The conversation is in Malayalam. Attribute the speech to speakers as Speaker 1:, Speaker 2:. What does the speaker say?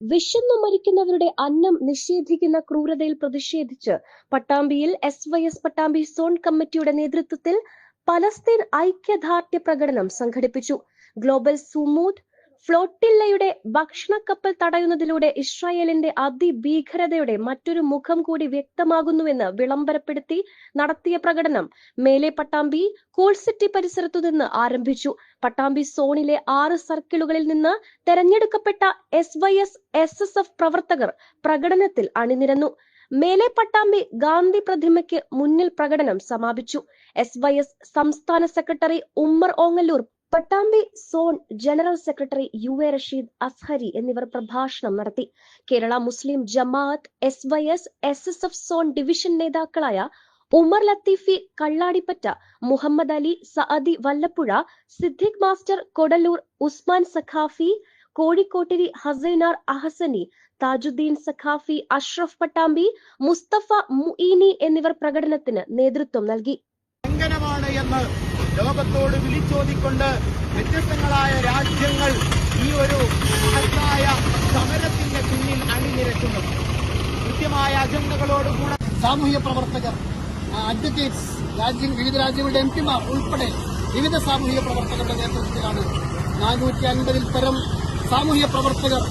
Speaker 1: വിശന്നു മരിക്കുന്നവരുടെ അന്നം നിഷേധിക്കുന്ന ക്രൂരതയിൽ പ്രതിഷേധിച്ച് പട്ടാമ്പിയിൽ S Y S Pattambi zone കമ്മിറ്റിയുടെ നേതൃത്വത്തിൽ പലസ്തീൻ ഐക്യദാർഢ്യ പ്രകടനം സംഘടിപ്പിച്ചു. ഗ്ലോബൽ സുമൂത്ത് ഫ്ലോട്ടില്ലയുടെ ഭക്ഷണക്കപ്പൽ തടയുന്നതിലൂടെ ഇസ്രായേലിന്റെ അതിഭീകരതയുടെ മറ്റൊരു മുഖം കൂടി വ്യക്തമാകുന്നുവെന്ന് വിളംബരപ്പെടുത്തി നടത്തിയ പ്രകടനം മേലെ പട്ടാമ്പി കൂൾ സിറ്റി പരിസരത്തു നിന്ന് ആരംഭിച്ചു. പട്ടാമ്പി സോണിലെ ആറ് സർക്കിളുകളിൽ നിന്ന് തെരഞ്ഞെടുക്കപ്പെട്ട S Y S S S F പ്രവർത്തകർ പ്രകടനത്തിൽ അണിനിരന്നു. മേലെ പട്ടാമ്പി ഗാന്ധി പ്രതിമയ്ക്ക് മുന്നിൽ പ്രകടനം സമാപിച്ചു. എസ് വൈ എസ് സംസ്ഥാന secretary Ummer Ongallur Pattambi zone general secretary U A Rasheed Azhari എന്നിവർ പ്രഭാഷണം നടത്തി. Kerala Muslim Jamaath S Y S S S F zone division നേതാക്കളായ ഉമർ ലത്തീഫി കള്ളാടിപ്പറ്റ മുഹമ്മദ് അലി സഅദി വല്ലപ്പുഴ സിദ്ദിഖ് മാസ്റ്റർ കൊടലൂർ ഉസ്മാൻ സഖാഫി കോഴിക്കോട്ടിരി ഹസൈനാർ അഹസനി താജുദ്ദീൻ സഖാഫി അഷ്റഫ് പട്ടാമ്പി മുസ്തഫ മുഈനി എന്നിവർ പ്രകടനത്തിന് നേതൃത്വം നൽകി.
Speaker 2: ലംഘനമാണ് എന്ന് ലോകത്തോട് വിളിച്ചോതിക്കൊണ്ട് വ്യത്യസ്തങ്ങളായ രാജ്യങ്ങൾ ഈ ഒരു മഹത്തായ സമരത്തിന്റെ പിന്നിൽ അണിനിരക്കുന്നു. കൃത്യമായ അജണ്ടകളോടുകൂടെ സാമൂഹ്യ പ്രവർത്തകർ അഡ്വക്കേറ്റ്സ് രാജ്യം വിവിധ രാജ്യങ്ങളുടെ എം പിമാർ ഉൾപ്പെടെ വിവിധ സാമൂഹ്യ പ്രവർത്തകരുടെ നേതൃത്വത്തിലാണ് നാനൂറ്റി അൻപതിൽ പരം സാമൂഹ്യ പ്രവർത്തകർ